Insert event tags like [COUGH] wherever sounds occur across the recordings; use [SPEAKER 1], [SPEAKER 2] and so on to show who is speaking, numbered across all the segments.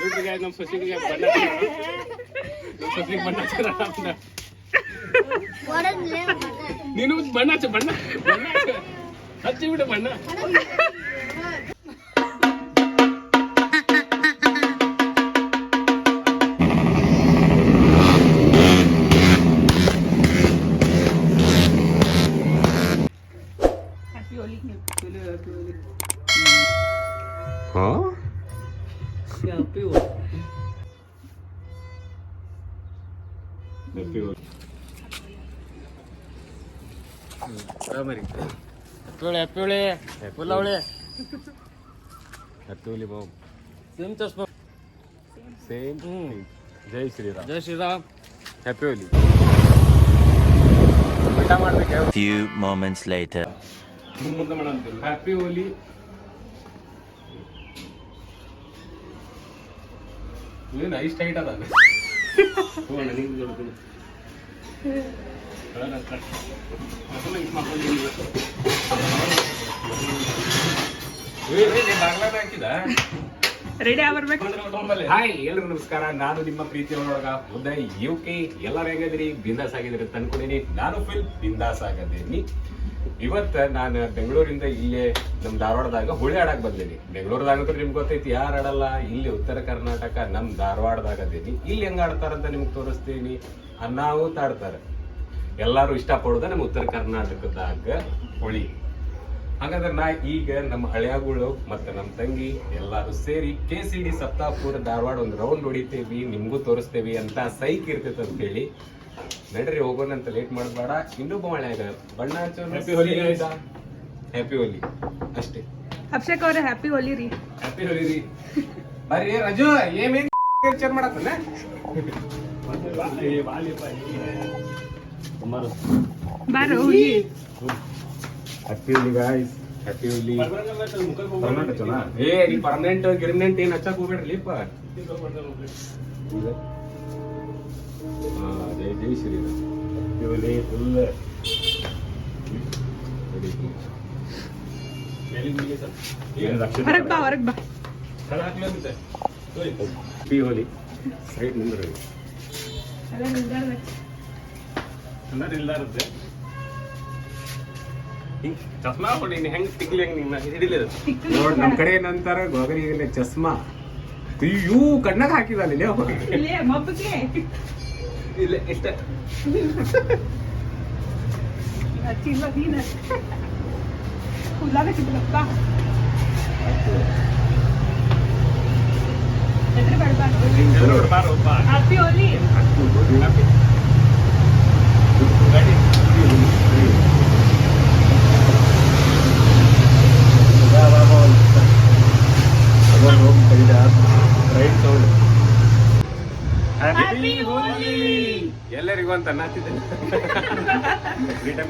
[SPEAKER 1] ನೋಡ್ರಿ guys, ನಮ್ ಸೊಸೆಗೆ ಬಣ್ಣ ಹಚ್ಚಿದಾರ. ನಮ್ ಸೊಸೆಗೆ ಬಣ್ಣ ಹಚ್ಚಿದಾರ ಅಂತ.
[SPEAKER 2] ಹೊಡೆದ್ಲೆ
[SPEAKER 1] ನೀನು ಬಣ್ಣ ಹಚ್ಚ ಬಣ್ಣ ಬಣ್ಣ ಹಚ್ಚ. ಹಚ್ಚಿ ಬಿಡು ಬಣ್ಣ ಫುಲ್ ಅವಳೆ ಹಪ್ಪಿ ಹುಲಿ ಬಾವು
[SPEAKER 3] ಸೇಮ್ ಚಸ್ಮಾ
[SPEAKER 1] ಸೇಮ್ ಜೈ ಶ್ರೀರಾಮ್
[SPEAKER 3] ಜೈ ಶ್ರೀರಾಮ್
[SPEAKER 1] ಹ್ಯಾಪಿ ಹೋಲಿ ಊಟ ಮಾಡ್ಬೇಕು
[SPEAKER 4] few
[SPEAKER 1] moments later happy Holi ಏನು ಇಷ್ಟ ಹೈಟ್ ಅದ
[SPEAKER 3] ರೆಡಿ ಆಗ್ಬರ್ಬೇಕು
[SPEAKER 1] ಹಾಯ್ ಎಲ್ರಿಗೂ ನಮಸ್ಕಾರ. ನಾನು ನಿಮ್ಮ ಪ್ರೀತಿ ಒಳಗ ಉದಯ್ ಯು ಕೆ ಎಲ್ಲರೂ ಹೇಗಿದ್ರಿ ಬಿಂದಾಸ್ ಆಗಿದ್ರಿ ತಂದ್ಕೊಂಡಿನಿ ನಾನು ಫಿಲ್ ಬಿಂದಾಸ್ ಆಗದೇನಿ ಇವತ್ತ ನಾನು ಬೆಂಗಳೂರಿಂದ ಇಲ್ಲೇ ನಮ್ಮ ಧಾರವಾಡದಾಗ ಹುಳಿ ಆಡಕ್ಕೆ ಬಂದೇನಿ. ಬೆಂಗಳೂರದಾಗ ಅಂತೂ ನಿಮ್ಗೆ ಗೊತ್ತೈತಿ, ಯಾರು ಆಡಲ್ಲ ಇಲ್ಲಿ ಉತ್ತರ ಕರ್ನಾಟಕ ನಮ್ಮ ಧಾರವಾಡದಾಗ ಅದೀನಿ. ಇಲ್ಲಿ ಹೆಂಗ್ ಆಡ್ತಾರಂತ ನಿಮ್ಗೆ ತೋರಿಸ್ತೀನಿ. ನಾವು ಆಡ್ತಾರೆ ಎಲ್ಲಾರು ಇಷ್ಟಪಡೋದ ನಮ್ಮ ಉತ್ತರ ಕರ್ನಾಟಕದಾಗ ಹುಳಿ. ಹಾಗಾದ್ರೆ ನಾ ಈಗ ನಮ್ಮ ಹಳೆಯಗಳು ಮತ್ತೆ ನಮ್ಮ ತಂಗಿ ಎಲ್ಲಾರು ಸೇರಿ K C D Saptapur Dharwad ಒಂದು ರೌಂಡ್ ಹೊಡಿತೇವಿ, ನಿಮಗೂ ತೋರಿಸ್ತೇವಿ ಅಂತ ಸೈಕ್ ಇರ್ತೈತೆ ಅಂತ ಹೇಳಿ ನಡ್ರಿ ಹೋಗೋಣ ಅಂತ ಲೇಟ್ ಮಾಡಬೇಡ ಇನ್ನೊಬ್ಬ ಮಳೆಯಾಗ ಬಣ್ಣ ಹ್ಯಾಪಿ ಹೋಲಿ ಹ್ಯಾಪಿ ಹೋಲಿ ಅಷ್ಟೇ.
[SPEAKER 3] ಅಭಿಷೇಕ್ ಅವ್ರೆ ಹ್ಯಾಪಿ ಹೋಲಿ ರೀ.
[SPEAKER 1] ಹ್ಯಾಪಿ ಹೋಲಿ ರೀ. ಬರ್ರಿ ರಜು ಏನೇನ್ ಚೇರ್ ಮಾಡತ್ತಲ್ಲ
[SPEAKER 3] ಬಾರೋ Holi
[SPEAKER 1] happy Holi guys happy Holi permanent ಏ ಪರ್ಮನೆಂಟ್ ಗಿರ್ಮನೆಂಟ್ ಏನ್ ಹಚ್ಚಕ್ ಹೋಗ್ಬೇಡ್ರಿಪ್ಪ ಹಾ ಜೈ ಜೈ ಶ್ರೀರಾಮ್. ಫುಲ್ ಹೋಲಿ ಸೈಡ್ ನಿಂದ್ರಿ ಹಿಂಗ್. ಚಸ್ಮಾ ಹೊಡಿ ಹೆಂಗ್ ತಿಕ್ಲಿ ಹೆಂಗ್ ನಿನ್ನ ಹಿಡಿಲಿಲ್ಲ. ನೋಡ್ ನಮ್ ಕಡೆ ಏನಂತಾರ ಗೋಗರಿಗೆಲ್ಲ ಚಸ್ಮಾ. ಅಯ್ಯೋ ಕಣ್ಣಾಗ ಹಾಕಿದಾನೆ
[SPEAKER 3] ಇಲ್ಲೇ ಮಬ್ಬಗೆ
[SPEAKER 1] ಇಲ್ಲ ಇಷ್ಟ
[SPEAKER 3] ಹಚ್ಚಿಲ್ಲ ನೀನ ಹುಲ್ಲಾಗ ಸಿಗ್ಲಪ್ಪ ಹೆದ್ರಿ ಬೇಡ್ಬಾರ್ದು ಹ್ಯಾಪಿ ಹೋಲಿ Happy ಹೋಲಿ
[SPEAKER 1] ಎಲ್ಲರಿಗೂ ಅಂತ ಅನ್ನತ್ತಿದ್ದೆ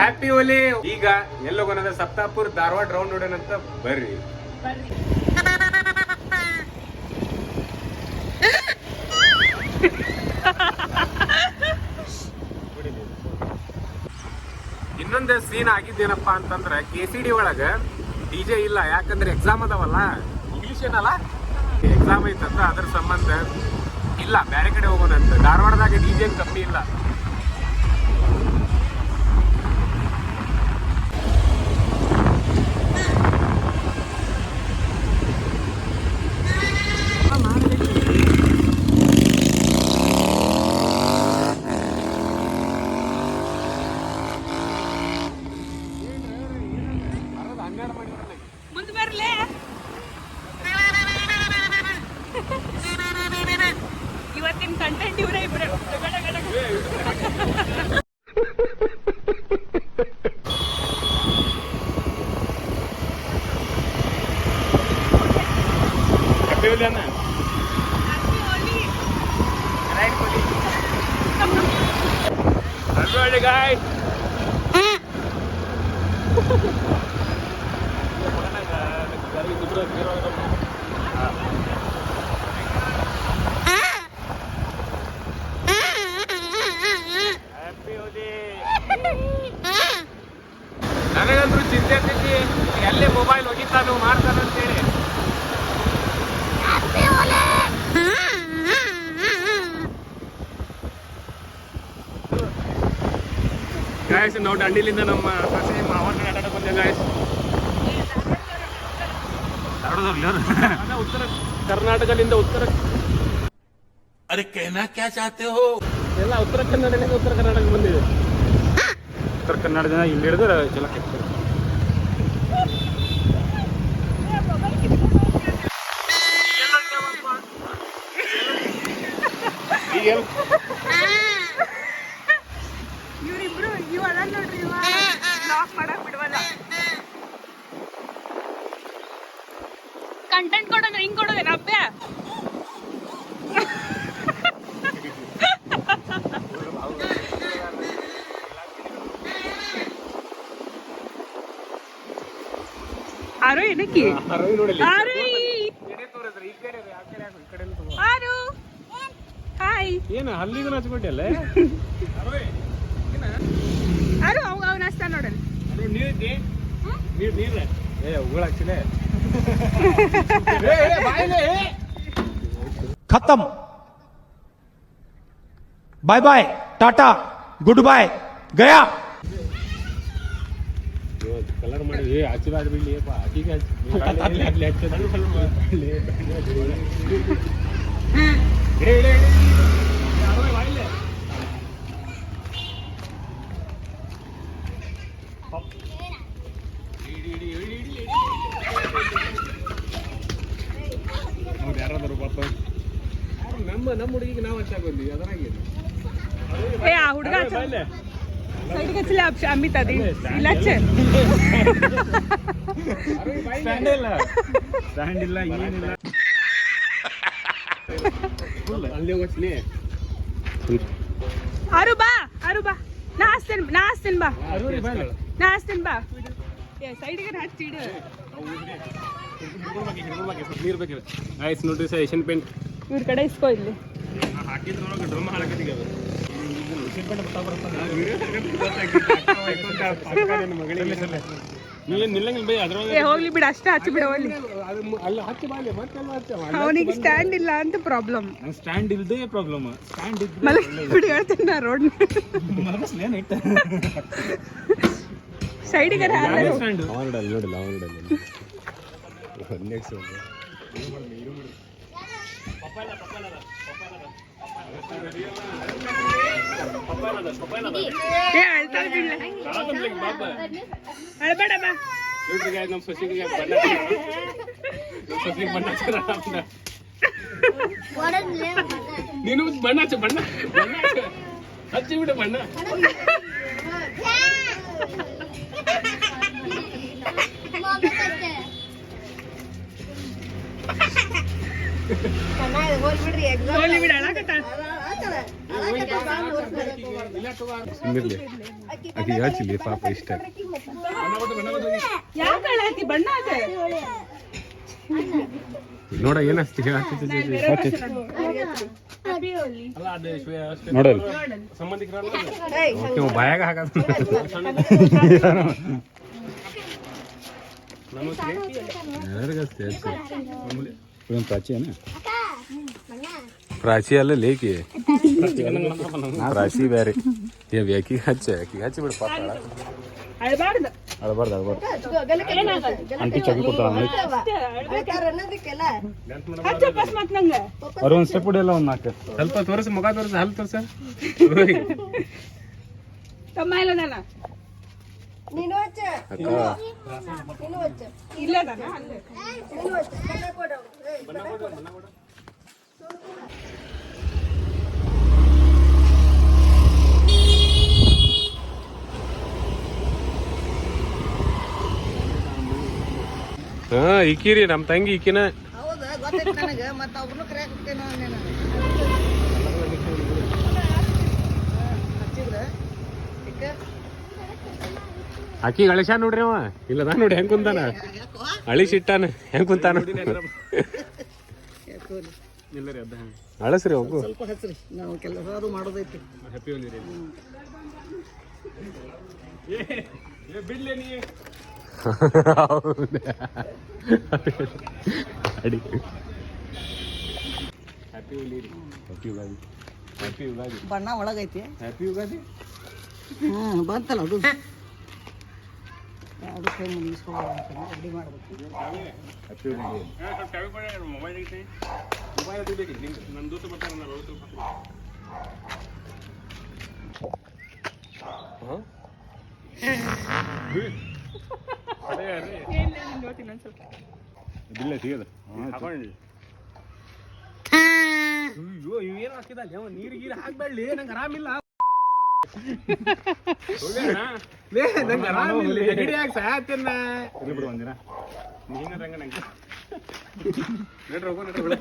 [SPEAKER 1] ಹ್ಯಾಪಿ ಓಲಿ ಈಗ ಎಲ್ಲೋಗೋಣ ಸಪ್ತಾಪುರ್ ಧಾರವಾಡ ರೌಂಡ್ ನೋಡೋಣ ಬರ್ರಿ
[SPEAKER 3] ಬರ್ರಿ.
[SPEAKER 1] ಇನ್ನೊಂದು ಸೀನ್ ಆಗಿದ್ದೇನಪ್ಪ ಅಂತಂದ್ರೆ ಕೆ ಸಿ ಡಿ ಒಳಗ ಡಿ ಜೆ ಇಲ್ಲ, ಯಾಕಂದ್ರೆ ಎಕ್ಸಾಮ್ ಅದಾವಲ್ಲ ಇಂಗ್ಲಿಷ್ ಏನಲ್ಲ? ಎಕ್ಸಾಮ್ ಐತಂತ, ಅದ್ರ ಸಂಬಂಧ ಇಲ್ಲ ಬೇರೆ ಕಡೆ ಹೋಗೋಣ ಅಂತ. ಧಾರವಾಡದಾಗ ಡಿ ಕಮ್ಮಿ ಇಲ್ಲ.
[SPEAKER 3] ಕಂಟೆಂಟ್ ಇವರೇ ಇಬ್ರೆ
[SPEAKER 1] ಅದು ಮಾಡ್ತಾರೆ ಅಂತೇಳಿ
[SPEAKER 2] ಗಾಯಸ್ ನಾವು ದಂಡಿಲಿಂದ ನಮ್ಮ ಕಸಿ ಮಾವನ ಕಡೆ ಆಟ ಬಂದೆ ಗಾಯಸ್ ಉತ್ತರ ಕರ್ನಾಟಕದಿಂದ ಉತ್ತರ.
[SPEAKER 4] ಅರೆ ಕೇನಾ ಕ್ಯಾ ಚಾಹತೆ ಹೋ?
[SPEAKER 2] ಎಲ್ಲ ಉತ್ತರ ಕನ್ನಡದಿಂದ ಉತ್ತರ ಕರ್ನಾಟಕ ಬಂದಿದೆ. ಉತ್ತರ ಕನ್ನಡದಿಂದ ಇಲ್ಲಿ ಹಿಡಿದ್ರೆ ಜಲಕ್ಕೆ
[SPEAKER 3] ಇವ್ರಿಬ್ರು ಇವ ಅದ ನೋಡ್ರಿ ಇವ ಲಾಕ್ ಮಾಡಕ್ ಬಿಡವಲ್ಲ ಕಂಟೆಂಟ್ ಕೊಡೋದು ಹಿಂಗ್ ಕೊಡೋದೇನ ಅಪ್ಪೆ ಆರೋ ಏನಕ್ಕೆ ನೋಡಲಿ ಆರು ಹಾಯ್
[SPEAKER 2] ಏನು ಅಲ್ಲಿಗೂ ಹಚ್ಬಿಟ್ಟಿಲ್ಲ
[SPEAKER 3] ಅರು ಅವ ಅವನ ನೋಡಿ ನೋಡಲ್ಲ.
[SPEAKER 2] ನೀ ನೀರು ನೀರ ಏ ಉಗುಳಾಕ್ತಿಲೆ [LAUGHS]
[SPEAKER 5] ಖತಮ್. ಬಾಯ್ ಬಾಯ್ ಟಾಟಾ ಗುಡ್ ಬಾಯ್ ಗಯಾ
[SPEAKER 2] ಕಲರ್ ಮಾಡಿ ಏ ಆಶೀರ್ವಾದ ಬಿಡ್ಲಿ ಅಕ್ಕಿಗೆ ನಮ್ಮ ನಮ್ಮ ಹುಡುಗಿಗೆ ನಾವು ಹಚ್ಚಾಕ ಬಂದ್ವಿ ಅದರಾಗೇನು
[SPEAKER 3] ಏ ಆ ಹುಡುಗ ಸೈಡ್ಗೆ ಹಚ್ಚಲಿ ಅಮಿತ್ ಅದಿ ಇಲ್ಲ ಹಚ್ಚ
[SPEAKER 2] ಸ್ಟ್ಯಾಂಡ್ ಇಲ್ಲ ಸ್ಟ್ಯಾಂಡ್ ಇಲ್ಲ ಏನಿಲ್ಲ ಅಲ್ಲಿ
[SPEAKER 3] ಅರು ಬಾ ಅರು ಬಾ ನಾ ಹಸ್ತೇನೆ ನಾ ಬಾ ನಾ ಹಸ್ತೇನೆ ಬಾ ಏ ಸೈಡ್ಗೆ ಹಚ್ಚಿ ಇಡು
[SPEAKER 2] ನೀರು ಬೇಕಿದೆ ಆಯ್ತು ನೋಡ್ರಿ ಸರ್ ಏಷ್ಯನ್ ಪೇಂಟ್
[SPEAKER 3] ಇವ್ರ ಕಡೆ ಇಸ್ಕೋ ಇಲ್ಲಿ. ಹೋಗ್ಲಿ ಬಿಡಿ, ಅಷ್ಟೇ ಹಚ್ಚಿ ಬಿಡ ಅವನಿಗೆ ಸ್ಟ್ಯಾಂಡ್ ಇಲ್ಲ ಅಂತ ಪ್ರಾಬ್ಲಮ್
[SPEAKER 2] ಸ್ಟ್ಯಾಂಡ್ ಇಲ್ದೇ ಪ್ರಾಬ್ಲಮ್ ಸ್ಟ್ಯಾಂಡ್
[SPEAKER 3] ಬಿಡಿ ಹೇಳ್ತೀನಿ ನಾ ರೋಡ್ ಸೈಡಿಗೆ
[SPEAKER 2] ಸ್ಟ್ಯಾಂಡ್ ಸೊಸೆಗೆ ಬಣ್ಣ ನಮ್ಮ ಸೊಸೆಗೆ ಬಣ್ಣ. ನೀನು ಬಣ್ಣ ಹಚ್ಚ ಬಣ್ಣ ಹಚ್ಚ. ಹಚ್ಚಿ ಬಿಡು ಬಣ್ಣ
[SPEAKER 1] ಆಕೆ ಹಚ್ಚಿಲಿ ಪಾಪ ಇಷ್ಟ
[SPEAKER 3] ಬಣ್ಣ
[SPEAKER 1] ನೋಡ ಏನ್ ನೋಡಲ್
[SPEAKER 2] ಸಂಬಂಧಿಕರಲ್ಲ?
[SPEAKER 1] ನೀವು ಬಾಯಾಗ ಹಾಕದ ಪ್ರಾಚಿ ಅನ್ನ ಪ್ರಾಚಿ ಅಲ್ಲ ಲೇಕಿ ಪ್ರಾಚಿ ಬೇರೆ ಏ ಯಾಕಿಗೆ ಹಚ್ಚ ಯಾಕಿಗೆ ಹಚ್ಚಿ ಬಿಡು ಪಾಪ
[SPEAKER 3] ಅಳ್ಬಾರ್ದು
[SPEAKER 1] ಅಳಬಾರ್ದು ಅಳಬಾರ್ದು
[SPEAKER 3] ಏನಾಗಲ್ಲ
[SPEAKER 1] ಅಂಟಿ ಚಾಕಿ ಕೊಡ್ತಾಳ
[SPEAKER 3] ಹಚ್ಚ ಬಸ್ ಮತ್ ನಂಗೆ
[SPEAKER 1] ಅವ್ರ ಒಂದ್ ಸ್ಟೆಪ್ ಹೊಡಿಯಲ್ಲ ಒಂದ್ ನಾಲ್ಕು
[SPEAKER 2] ಸ್ವಲ್ಪ ತೋರಿಸಿ ಮುಖ ತೋರಿಸಿ ಹಲ್ ತೋರಿಸ
[SPEAKER 3] ತಮ್ಮ ಇಲ್ಲ ನಾನು ಇಲ್ಲ ನಾನು ಅಲ್ಲೇ
[SPEAKER 1] ಹಾ ಇಕ್ಕಿರಿ ನಮ್ ತಂಗಿ ಇಕ್ಕಿನ
[SPEAKER 6] ಹೌದಾ ಗೊತ್ತಿತ್ತು ನನಗೆ ಮತ್ತೆ ಅವ್ರನ್ನೂ ಕರೆಯಕ್ ಹೋಗ್ತೇನೋ
[SPEAKER 1] ಆಕಿ ಅಳಿಸ ನೋಡ್ರಿ ಅವ. ಇಲ್ಲ ನಾನು ನೋಡಿ ಹೆಂಗ್ ಕುಂತಾನ. ಅಳಿಸಿಟ್ಟಾನ ಹೆಂಗ್ ಕುಂತಾನ. ಅಳಸ್ರಿ ಹೋಗು.
[SPEAKER 6] ಸ್ವಲ್ಪ ನಾವು ಕೆಲಸ ಅದು ಮಾಡೋದೈತಿ
[SPEAKER 2] ಹ್ಯಾಪಿ ಬಿಡ್ಲೆ ನೀ.
[SPEAKER 1] ಅಡಿ.
[SPEAKER 2] Happy
[SPEAKER 1] happy Yugadi
[SPEAKER 2] happy Yugadi
[SPEAKER 6] ಬಣ್ಣ ಒಳಗೈತಿ.
[SPEAKER 2] ಹ್ಯಾಪಿ ಯುಗಾದಿ
[SPEAKER 6] ಹ್ಮ್ ಬಂತಲ್ಲ ಅದು. ಎರಡು ಕೈ ಮುಗಿಸ್ಕೊಳ್ಳೋ ರೆಡಿ ಮಾಡ್ಬೇಕು
[SPEAKER 3] ಏನಿಲ್ಲ ನಾನು ನೋಡ್ತೀನಿ ಒಂದು ಸ್ವಲ್ಪ
[SPEAKER 1] ಬಿಲ್ಲ ಸಿಗದ ಹಾಕೊಂಡು ಅಯ್ಯೋ ಇವೇನು ಹಾಕಿದಲ್ಲಿ ಅವ ನೀರು ಗೀರು ಹಾಕ್ಬೇಡಿ ನಂಗೆ ಆರಾಮಿಲ್ಲ. ಲೇ ನಂಗೆ ಆರಾಮಿಲ್ಲ. ನೆಗಡಿ ಯಾಕೆ ಸಾಯತ್ತನ್ನ ಬಿಡು ಒಂದಿನ. ನೀನು ರಂಗ ನಂಗೆ. ನಡ್ರಿ ಹೋಗೋ ನಡ್ರಿ ಬಿಡು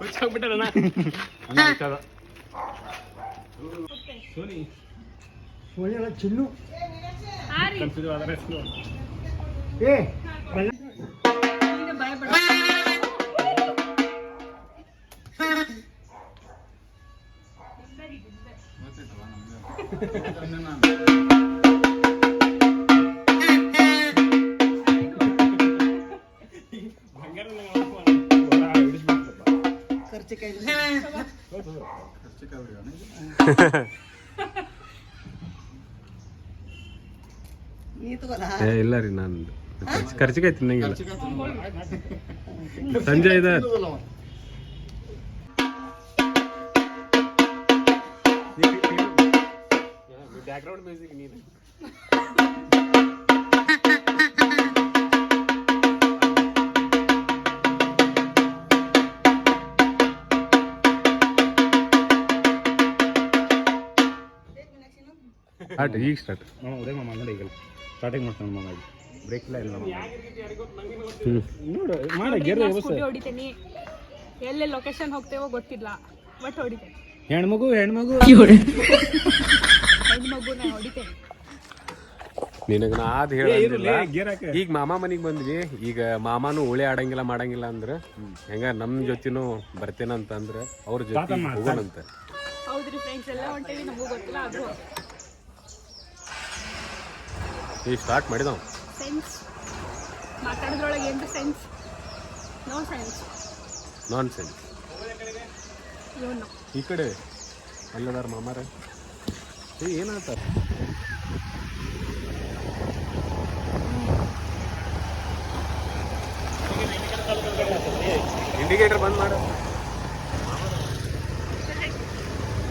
[SPEAKER 1] ಹುಚ್ಚಾಗ್ಬಿಟ್ಟಾರಣ್ಣ ಸೋನಿ.
[SPEAKER 3] ಹಾರಿ.
[SPEAKER 1] ಕನ್ಸಿದ್ವು ಅದರ ಹೆಸರು
[SPEAKER 3] ಈಗ ಭಯ ಪಡ
[SPEAKER 6] ಖರ್ಚು ಕೈ ನೀ ತಗೋಲ್ಲ
[SPEAKER 1] ಏ ಇಲ್ಲ ರೀ ನಾನು ಖರ್ಚಿಗೆ ತಿನ್ನಂಗಿಲ್ಲ. ಸಂಜೆ ಇದೆ ಮ್ಯೂಸಿಕ್ ನೀನು ಸ್ಟಾರ್ಟ್ ಈಗ ಸ್ಟಾರ್ಟ್ ನಾವು ಉದಯ ಮಾಮ ನೋಡಿ ಈಗ ಸ್ಟಾರ್ಟಿಂಗ್ ಮಾಡ್ತಾನೆ ಮಾಮ ಈಗ. ಬ್ರೇಕ್ ಇಲ್ಲ ಇಲ್ಲ ನೋಡು ಮಾಡ ಗೆರ್
[SPEAKER 3] ಸ್ಕೂಟಿ ಹೊಡಿತೀನಿ. ಎಲ್ಲೇ ಲೊಕೇಶನ್ ಹೋಗ್ತೇವೋ ಗೊತ್ತಿಲ್ಲ ಬಟ್ ಹೊಡಿತೇನೆ.
[SPEAKER 1] ಹೆಣ್ಮಗು ಹೆಣ್ಮಗು.
[SPEAKER 3] ಹೆಣ್ಣು ಮಗು ನಾನು ಹೊಡಿತೇನೆ
[SPEAKER 1] ನಿನಗೆ ನಾ ಅದ್ ಹೇಳಿಲ್ಲ ಈಗ ಮಾಮ ಮನಿಗೆ ಬಂದ್ವಿ. ಈಗ ಮಾಮಾನು ಉಳಿ ಆಡಂಗಿಲ್ಲ ಮಾಡಂಗಿಲ್ಲ ಅಂದ್ರೆ ಹೆಂಗ ನಮ್ ಜೊತೆನೂ ಬರ್ತೇನಂತ ಅಂದ್ರ ಅವ್ರ ಜೊತೆ ಹೋಗೋಣಂತ.
[SPEAKER 3] ಹೌದ್ರಿ ಫ್ರೆಂಡ್ಸ್ ಎಲ್ಲ ಹೊಂಟೇವಿ ನಮಗೂ ಗೊತ್ತಿಲ್ಲ ಆದ್ರೂ
[SPEAKER 1] ಈಗ ಸ್ಟಾರ್ಟ್ ಮಾಡಿದವ್.
[SPEAKER 3] ಸೆನ್ಸ್ ಮಾತಾಡೋದ್ರೊಳಗೆ ಏನು sense no sense
[SPEAKER 1] nonsense ಈ ಕಡೆ ಅಲ್ಲದಾರ ಮಾಮಾರ? ಏ ಏನಾಗ್ತಾರ ಇಂಡಿಕೇಟರ್ ಬಂದ್ ಮಾಡ.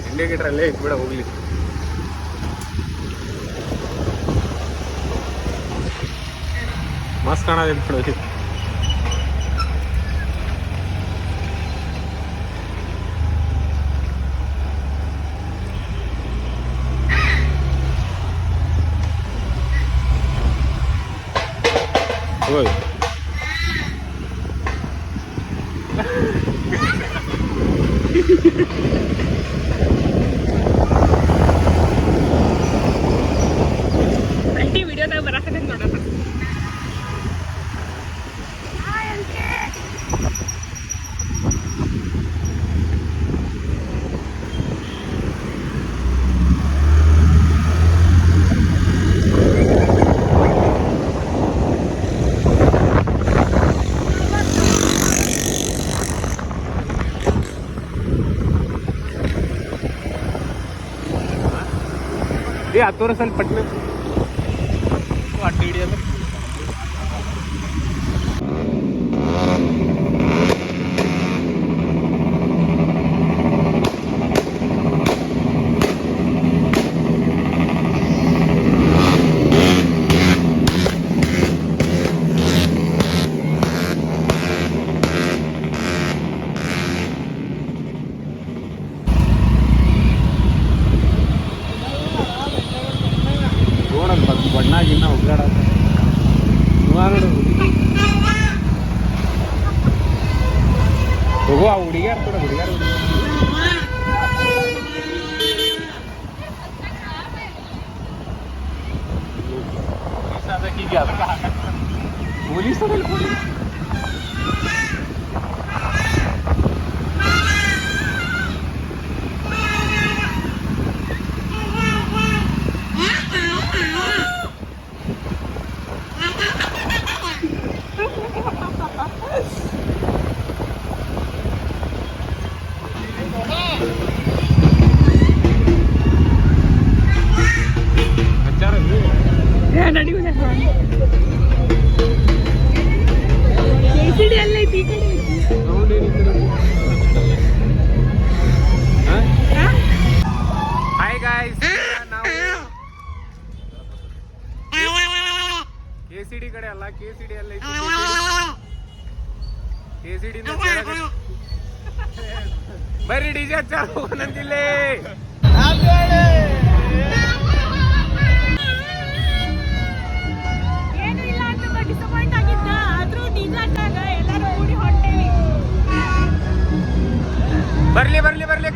[SPEAKER 1] ಇಂಡಿಕೇಟರ್ ಅಲ್ಲೇ ಇಟ್ಬಿಡ ಹೋಗ್ಲಿ. ಮಸ್ತ್ ಕಾಣೋದಿಲ್ಲ ಬಿಡು [LAUGHS] ಏ ವರ್ಷ ಅಲ್ಲಿ ಪಟ್ನ? ಅಡ್ಡ ಹಿಡಿಯಲ್ಲ ನೋಡಲ್ಲ ಬಣ್ಣಾಗಿನ್ನ ಉಗ್ರಾಡ ನೋಡು ಹೋಗು ಆ ಹುಡುಗಿಯಾರ ಕೂಡ ಹುಡುಗಿಯಾರ ಪೊಲೀಸ್ ಪೊಲೀಸ್ ಕೆ ಕಡೆ ಅಲ್ಲ ಕೆಸಿಡಿ ಕೆ ಕೆಸಿಡಿ ಡಿ ಬರ್ರಿ ಡಿಜೆ ಚಾಲು ನಂದಿಲ್ಲೇ ಬರ್ಲಿ ಬರ್ಲಿ ಬರ್ಲಿ.